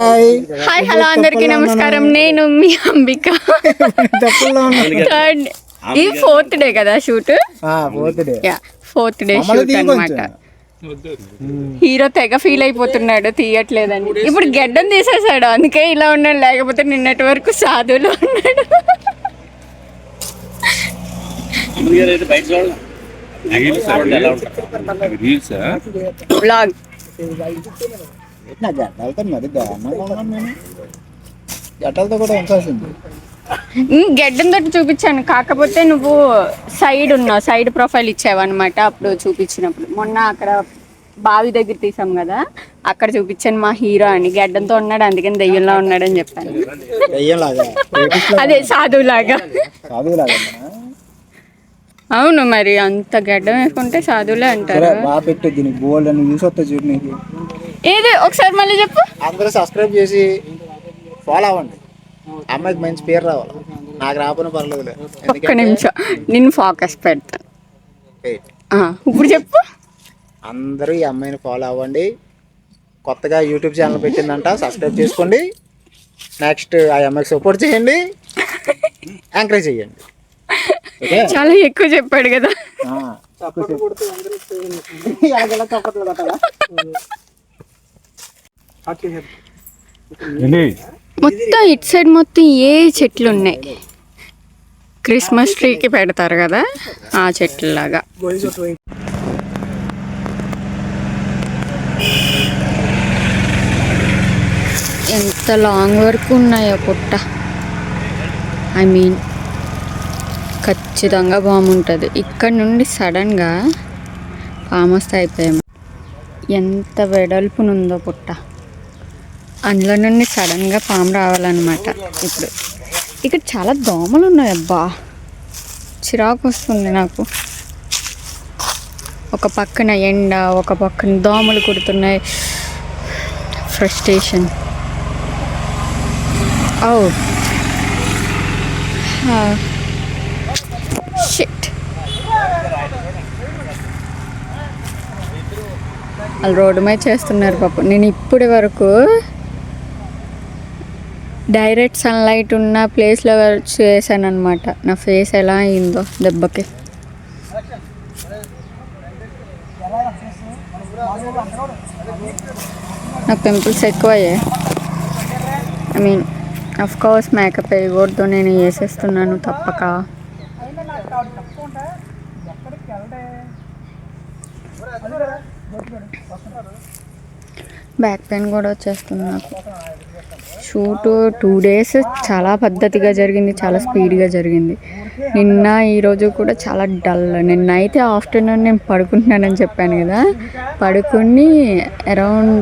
Hi hello అందరికీ నమస్కారం. నేను మీ అంబిక. థర్డ్ ఈ ఫోర్త్ డే కదా shoot fourth day ya fourth day మమ్మల్ని షూట్ అనమాట హీరో తెగ ఫీల్ అయిపోతున్నాడు తీయట్లేదని. ఇప్పుడు గెడ్డం తీసేసాడు అందుకే ఇలా ఉన్నాడు. లేకపోతే నిన్నటి వరకు సాధువులో ఉన్నాడు. బ్లాగ్ నా గడ్డలతో మరి గడ్డలతో కూడా ఉంచాల్సింది. గెడ్డం తోటి చూపించాను. కాకపోతే నువ్వు సైడ్ ఉన్నావు సైడ్ ప్రొఫైల్ ఇచ్చావన్నమాట అప్పుడు చూపించినప్పుడు. మొన్న అక్కడ బావి దగ్గర తీసాం కదా అక్కడ చూపించాను మా హీరో అని. గెడ్డంతో ఉన్నాడు అందుకని దెయ్యంలో ఉన్నాడు అని చెప్పాను అదే సాధువులాగా. అవును మరి అంత గడ్డం వేసుకుంటే సాధువులే అంటారు. బాగా పెట్టు దీనికి బోల్డ్ అని యూస్ వస్తా చూడు నీకు. ఏది? ఒకసారి మళ్ళీ చెప్పు. అందరూ సబ్స్క్రైబ్ చేసి ఫాలో అవ్వండి. అమ్మాయికి మంచి పేరు రావాలి. నాకు రాకపోయినా పర్లేదులే. ఒక్క నిమిషం. నేను ఫోకస్ పెడతాను. ఆ, ఇప్పుడు చెప్పు. అందరూ ఈ అమ్మాయిని ఫాలో అవ్వండి. కొత్తగా యూట్యూబ్ ఛానల్ పెట్టిందంట. సబ్స్క్రైబ్ చేసుకోండి. నెక్స్ట్ ఆ అమ్మాయికి సపోర్ట్ చేయండి. ఎంకరేజ్ చేయండి. ఓకే? చాలా ఎక్కువ చెప్పాడు కదా. మొత్తం ఇటు సైడ్ మొత్తం ఏ చెట్లు ఉన్నాయి? క్రిస్మస్ ట్రీకి పెడతారు కదా ఆ చెట్లు లాగా ఎంత లాంగ్ వరకు ఉన్నాయో పుట్ట. ఐ మీన్ ఖచ్చితంగా బాగుంటుంది. ఇక్కడ నుండి సడన్గా పాము అయిపోయాము. ఎంత వెడల్పునుందో పుట్ట. అందులో నుండి సడన్గా పాము రావాలన్నమాట. ఇప్పుడు ఇక్కడ చాలా దోమలు ఉన్నాయి అబ్బా. చిరాకు వస్తుంది నాకు. ఒక పక్కన ఎండ ఒక పక్కన దోమలు కుడుతున్నాయి. ఫ్రస్ట్రేషన్ ఓ షిట్ వాళ్ళు రోడ్డు మీద చేస్తున్నారు పాపం. నేను ఇప్పటి వరకు డైరెక్ట్ సన్లైట్ ఉన్న ప్లేస్లో చేశాను అనమాట నా ఫేస్ ఎలా అయిందో దెబ్బకి. నాకు పింపుల్స్ ఎక్కువయ్యాయి I mean of course makeup వేయకూడదు నేను వేసేస్తున్నాను తప్పక. బ్యాక్ పెయిన్ కూడా వచ్చేస్తుంది నాకు. షూట్ టూ డేస్ చాలా పద్ధతిగా జరిగింది చాలా స్పీడ్గా జరిగింది. నిన్న ఈరోజు కూడా చాలా డల్ నిన్న అయితే ఆఫ్టర్నూన్ నేను పడుకుంటున్నానని చెప్పాను కదా. పడుకుని అరౌండ్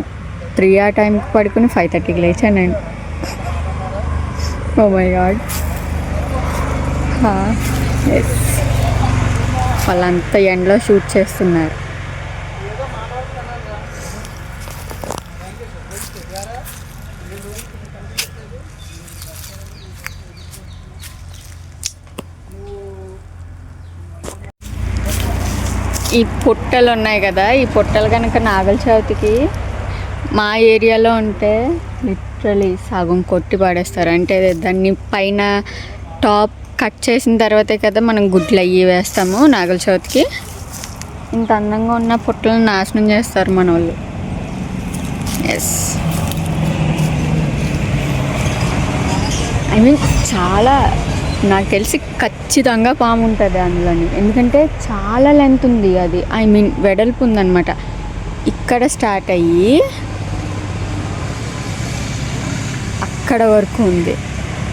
త్రీ ఆ టైంకి పడుకుని ఫైవ్ థర్టీకి లేచాను నేను. ఓ మై గాడ్ ఎస్ వాళ్ళంతా ఎండలో షూట్ చేస్తున్నారు. ఈ పుట్టలు ఉన్నాయి కదా ఈ పుట్టలు కనుక నాగల చవితికి మా ఏరియాలో ఉంటే లిటరలీ సగం కొట్టి పాడేస్తారు. అంటే దాన్ని పైన టాప్ కట్ చేసిన తర్వాతే కదా మనం గుడ్లు అయ్యి వేస్తాము నాగల చవితికి. ఇంత అందంగా ఉన్న పుట్టలను నాశనం చేస్తారు మన వాళ్ళు. ఎస్ ఐ మీన్ చాలా నాకు తెలిసి ఖచ్చితంగా పాము ఉంటుంది అందులోని. ఎందుకంటే చాలా లెంత్ ఉంది అది. ఐ మీన్ వెడల్పు ఉందన్నమాట. ఇక్కడ స్టార్ట్ అయ్యి అక్కడ వరకు ఉంది.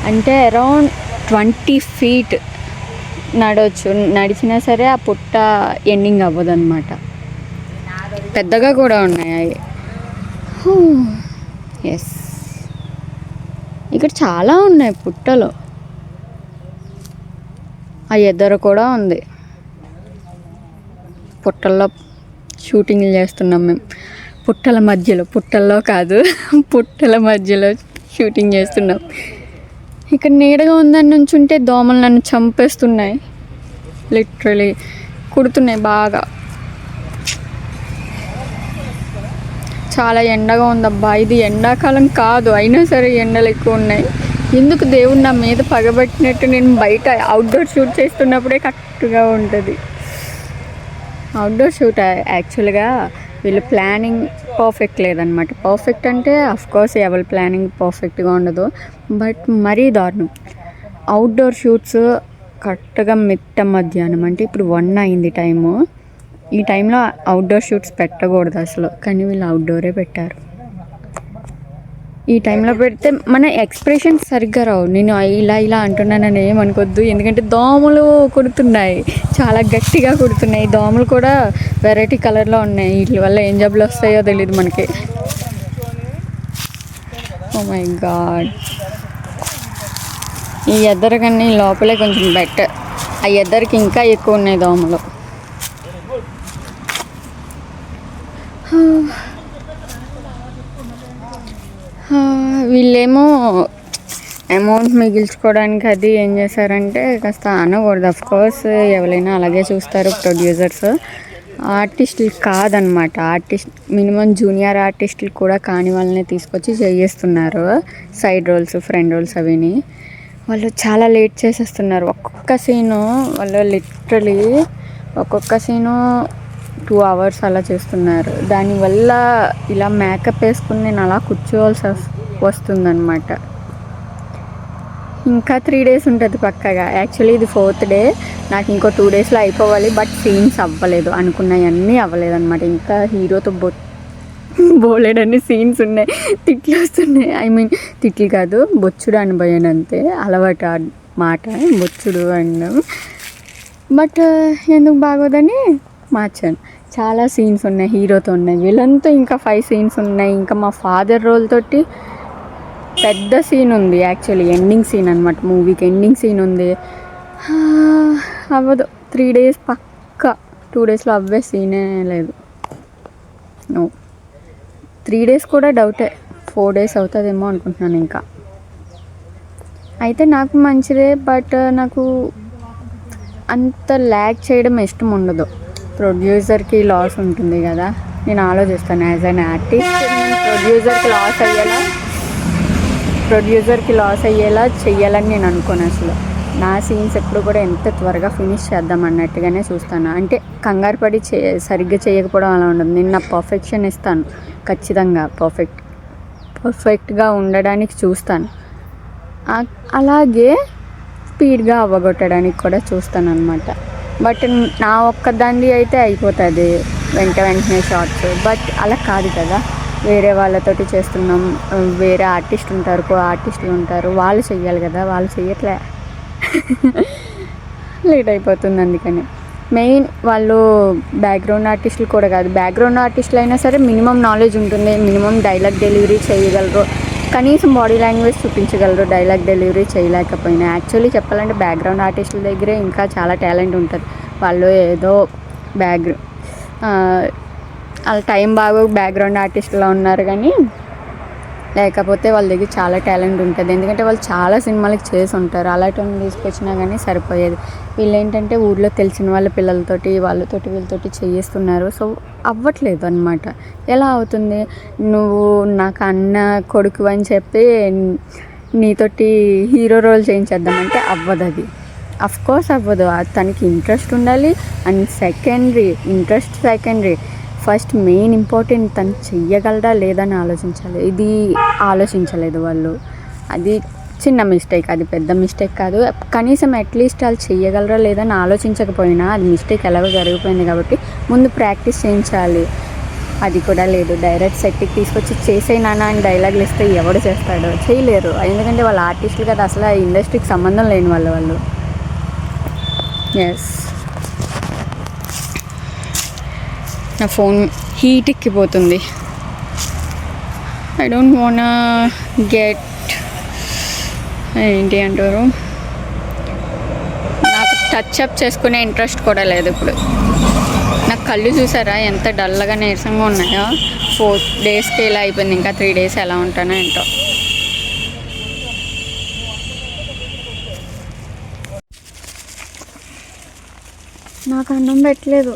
అంటే అరౌండ్ ట్వంటీ ఫీట్ నడవచ్చు. నడిచినా సరే ఆ పుట్ట ఎండింగ్ అవ్వదు అనమాట పెద్దగా కూడా ఉన్నాయి అవి. ఎస్ ఇక్కడ చాలా ఉన్నాయి పుట్టలు. ఆ ఎదర కూడా ఉంది. పుట్టల్లో షూటింగ్లు చేస్తున్నాం మేము. పుట్టల మధ్యలో పుట్టల్లో కాదు పుట్టల మధ్యలో షూటింగ్ చేస్తున్నాం. ఇక్కడ నీడగా ఉందని నుంచుంటే దోమలు నన్ను చంపేస్తున్నాయి. లిటరలీ కుడుతున్నాయి బాగా. చాలా ఎండగా ఉందబ్బా. ఇది ఎండాకాలం కాదు అయినా సరే ఎండలు ఎక్కువ ఉన్నాయి. ఎందుకు దేవుడు నా మీద పగబట్టినట్టు నేను బయట అవుట్డోర్ షూట్ చేస్తున్నప్పుడే కరెక్ట్గా ఉంటుంది. అవుట్డోర్ షూట్ యాక్చువల్గా వీళ్ళు ప్లానింగ్ పర్ఫెక్ట్ లేదనమాట పర్ఫెక్ట్ అంటే కోర్స్ ఎవరి ప్లానింగ్ పర్ఫెక్ట్గా ఉండదు. బట్ మరీ దారుణం. అవుట్డోర్ షూట్స్ కరెక్ట్గా మిట్ట మధ్యాహ్నం. అంటే ఇప్పుడు వన్ అయింది టైము ఈ టైంలో అవుట్డోర్ షూట్స్ పెట్టకూడదు అసలు. కానీ వీళ్ళు అవుట్డోరే పెట్టారు. ఈ టైంలో పెడితే మన ఎక్స్ప్రెషన్స్ సరిగ్గా రావు. నేను ఇలా ఇలా అంటున్నానని ఏమనుకోవద్దు ఎందుకంటే దోమలు కుడుతున్నాయి. చాలా గట్టిగా కుడుతున్నాయి. దోమలు కూడా వెరైటీ కలర్లో ఉన్నాయి. వీటి వల్ల ఏం జబ్బులు వస్తాయో తెలియదు మనకి. ఓ మై గాడ్ ఈ ఎద్దరు కన్నా లోపలే కొంచెం బెటర్ ఆ ఎద్దరికి ఇంకా ఎక్కువ ఉన్నాయి దోమలు ఆ, వీళ్ళేమో అమౌంట్ మిగిల్చుకోవడానికి అది ఏం చేశారంటే కాస్త అనకూడదు. అఫ్ కోర్స్ ఎవరైనా అలాగే చూస్తారు ప్రొడ్యూసర్స్ ఆర్టిస్టులు కాదనమాట. ఆర్టిస్ట్ మినిమం జూనియర్ ఆర్టిస్టులు కూడా కాని వాళ్ళని తీసుకొచ్చి చేయిస్తున్నారు. సైడ్ రోల్స్ ఫ్రెండ్ రోల్స్ అవిని. వాళ్ళు చాలా లేట్ చేసేస్తున్నారు. ఒక్కొక్క సీను వాళ్ళు లిటరలీ ఒక్కొక్క సీను టూ అవర్స్ అలా చేస్తున్నారు. దానివల్ల ఇలా మేకప్ వేసుకుని నేను అలా కూర్చోవాల్సి వస్తుంది. వస్తుందన్నమాట. ఇంకా త్రీ డేస్ ఉంటుంది పక్కగా. యాక్చువల్లీ ఇది ఫోర్త్ డే నాకు ఇంకో టూ డేస్లో అయిపోవాలి బట్ సీన్స్ అవ్వలేదు. అనుకున్నవన్నీ అవ్వలేదు అనమాట ఇంకా హీరోతో బొ బోలేడన్ని సీన్స్ ఉన్నాయి. తిట్లు వస్తున్నాయి. ఐ మీన్ తిట్లు కాదు బొచ్చుడు అనిపోయాను అంతే. అలవాటు మాట బొచ్చుడు అన్నం బట్ uh, ఎందుకు బాగోదని మార్చాను. చాలా సీన్స్ ఉన్నాయి హీరోతో ఉన్నాయి. వీళ్ళంతా ఇంకా ఫైవ్ సీన్స్ ఉన్నాయి. ఇంకా మా ఫాదర్ రోల్ తోటి పెద్ద సీన్ ఉంది యాక్చువల్లీ ఎండింగ్ సీన్ అనమాట మూవీకి ఎండింగ్ సీన్ ఉంది. అవ్వదు. త్రీ డేస్ పక్క. టూ డేస్లో అవ్వే సీనే లేదు. నో త్రీ డేస్ కూడా డౌటే ఫోర్ డేస్ అవుతుందేమో అనుకుంటున్నాను ఇంకా. అయితే నాకు మంచిదే బట్ uh, నాకు అంత ల్యాక్ చేయడం ఇష్టం ఉండదు. ప్రొడ్యూసర్కి లాస్ ఉంటుంది కదా. నేను ఆలోచిస్తాను యాజ్ అన్ ఆర్టిస్ట్ ప్రొడ్యూసర్కి లాస్ అయ్యేలా ప్రొడ్యూసర్కి లాస్ అయ్యేలా చెయ్యాలని నేను అనుకోను అసలు. నా సీన్స్ ఎప్పుడు కూడా ఎంత త్వరగా ఫినిష్ చేద్దాం అన్నట్టుగానే చూస్తాను. అంటే కంగారు పడి చే సరిగ్గా చేయకపోవడం అలా ఉండదు. నేను నా పర్ఫెక్షన్ ఇస్తాను. ఖచ్చితంగా పర్ఫెక్ట్ పర్ఫెక్ట్గా ఉండడానికి చూస్తాను. అలాగే స్పీడ్గా అవ్వగొట్టడానికి కూడా చూస్తాను అనమాట బట్ నా ఒక్కదాన్ని అయితే అయిపోతుంది. వెంట వెంటనే షార్ట్స్. బట్ అలా కాదు కదా. వేరే వాళ్ళతోటి చేస్తున్నాం. వేరే ఆర్టిస్ట్ ఉంటారు కో ఆర్టిస్టులు ఉంటారు. వాళ్ళు చెయ్యాలి కదా వాళ్ళు చెయ్యట్లే. లేట్ అయిపోతుంది అందుకని. మెయిన్ వాళ్ళు బ్యాక్గ్రౌండ్ ఆర్టిస్టులు కూడా కాదు. బ్యాక్గ్రౌండ్ ఆర్టిస్టులు అయినా సరే మినిమం నాలెడ్జ్ ఉంటుంది. మినిమం డైలాగ్ డెలివరీ చేయగలరు. కనీసం బాడీ లాంగ్వేజ్ చూపించగలరు. డైలాగ్ డెలివరీ చేయలేకపోయినా. యాక్చువల్లీ చెప్పాలంటే బ్యాక్గ్రౌండ్ ఆర్టిస్టుల దగ్గరే ఇంకా చాలా టాలెంట్ ఉంటుంది. వాళ్ళు ఏదో బ్యాక్గ్రౌండ్ వాళ్ళ టైం బాగా బ్యాక్గ్రౌండ్ ఆర్టిస్ట్లో ఉన్నారు కానీ లేకపోతే వాళ్ళ దగ్గర చాలా టాలెంట్ ఉంటుంది. ఎందుకంటే వాళ్ళు చాలా సినిమాలకు చేసి ఉంటారు. అలాంటి వాళ్ళని తీసుకొచ్చినా కానీ సరిపోయేది. వీళ్ళు ఏంటంటే ఊళ్ళో తెలిసిన వాళ్ళ పిల్లలతోటి వాళ్ళతోటి వీళ్ళతోటి చేయిస్తున్నారు. సో అవ్వట్లేదు అనమాట ఎలా అవుతుంది? నువ్వు నాకు అన్న కొడుకు అని చెప్పి నీతోటి హీరో రోల్ చేయించేద్దామంటే అవ్వదు అది. అఫ్ కోర్స్ అవ్వదు. తనకి ఇంట్రెస్ట్ ఉండాలి. And secondary interest secondary first main important తను చెయ్యగలరా లేదా అని ఆలోచించాలి. ఇది ఆలోచించలేదు వాళ్ళు. అది చిన్న మిస్టేక్ అది పెద్ద మిస్టేక్ కాదు. కనీసం అట్లీస్ట్ వాళ్ళు చెయ్యగలరా లేదని ఆలోచించకపోయినా అది మిస్టేక్ ఎలాగో జరిగిపోయింది కాబట్టి ముందు ప్రాక్టీస్ చేయించాలి. అది కూడా లేదు. డైరెక్ట్ సెట్కి తీసుకొచ్చి చేసేనా అని డైలాగులు ఇస్తే ఎవడు చేస్తాడో చేయలేరు. ఎందుకంటే వాళ్ళు ఆర్టిస్టులు కదా అసలు ఆ ఇండస్ట్రీకి సంబంధం లేని వాళ్ళు వాళ్ళు. ఎస్ నా ఫోన్ హీట్ ఎక్కిపోతుంది. ఐ డోంట్ వాన్ గెట్ ఏంటి అంటారు? నాకు టచ్ అప్ చేసుకునే ఇంట్రెస్ట్ కూడా లేదు ఇప్పుడు. నాకు కళ్ళు చూసారా ఎంత డల్గా నీరసంగా ఉన్నాయో? ఫోర్ డేస్కి ఇలా అయిపోయింది ఇంకా త్రీ డేస్ ఎలా ఉంటానో ఏంటో. నాకు అన్నం పెట్టలేదు.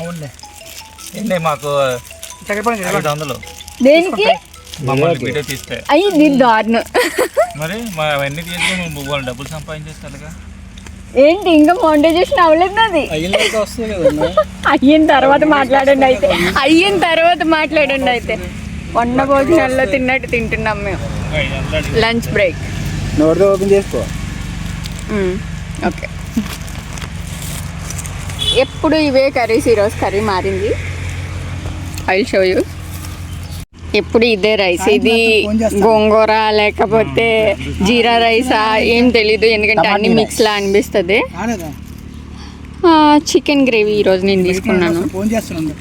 అవునులే. ఏంటి మాకు ఐదు వందలు దేనికి? మమ్మల్ని వీడియో తీస్తే. అయ్యి దీని దారుణం మరి మా అవన్నీ తీసుకుని మేము వాళ్ళు డబ్బులు సంపాదించేస్తారుగా. ఏంటి ఇంకా మోనిటైజేషన్ అవ్వలేదు నాది. అయిన తర్వాత మాట్లాడండి అయితే. అయిన తర్వాత మాట్లాడండి అయితే. వండ భోజనాల్లో తిన్నట్టు తింటున్నాం మేము. లంచ్ బ్రేక్ నోటితో ఓపెన్ చేసుకో. ఓకే. ఎప్పుడు ఇవే కర్రీస్ ఈరోజు కర్రీ మారింది. ఐ షో యూ ఎప్పుడు ఇదే రైస్ ఇది గోంగూర లేకపోతే జీరా రైసా ఏం తెలీదు ఎందుకంటే అన్ని మిక్స్ లా అనిపిస్తుంది. చికెన్ గ్రేవీ ఈరోజు నేను తీసుకున్నాను.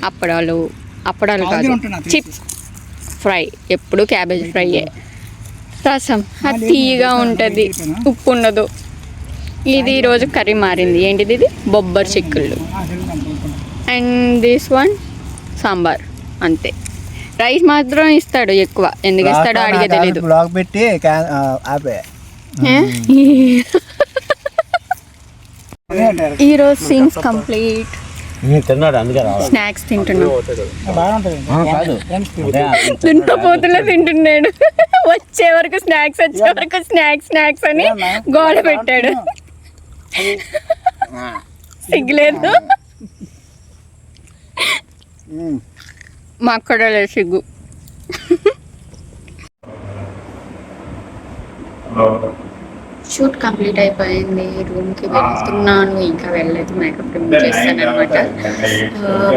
అప్పడాలు అప్పడాలు కాదు. చిప్స్ ఫ్రై ఎప్పుడు క్యాబేజ్ ఫ్రైయే రసం. అది తీయగా ఉంటుంది. ఉప్పు ఉండదు. ఇది ఈరోజు కర్రీ మారింది. ఏంటిది ఇది? బొబ్బర్ చిక్కుళ్ళు. And this one sambar. అంతే. రైస్ మాత్రం ఇస్తాడు ఎక్కువ. ఎందుకు ఇస్తాడో అడిగే తెలీదు. బ్లాగ్ పెట్టి? ఈరోజు సీన్స్ కంప్లీట్. స్నాక్స్ తింటున్నాం. బాగా ఉంటుంది. కాదు. దున్నపోతులో తింటున్నాడు. వచ్చే వరకు స్నాక్స్ వచ్చే వరకు స్నాక్స్ స్నాక్స్ అని గోడ పెట్టాడు. సిగ్గులేదు. మాకు కూడా లేదు సిగ్గు. షూట్ కంప్లీట్ అయిపోయింది. రూమ్కి వెళ్తున్నాను. ఇంకా వెళ్ళలేదు. మేకప్ రిమూవ్ చేస్తాను అనమాట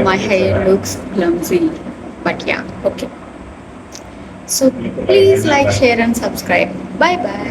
my hair looks clumsy but ya okay so please like share and subscribe bye bye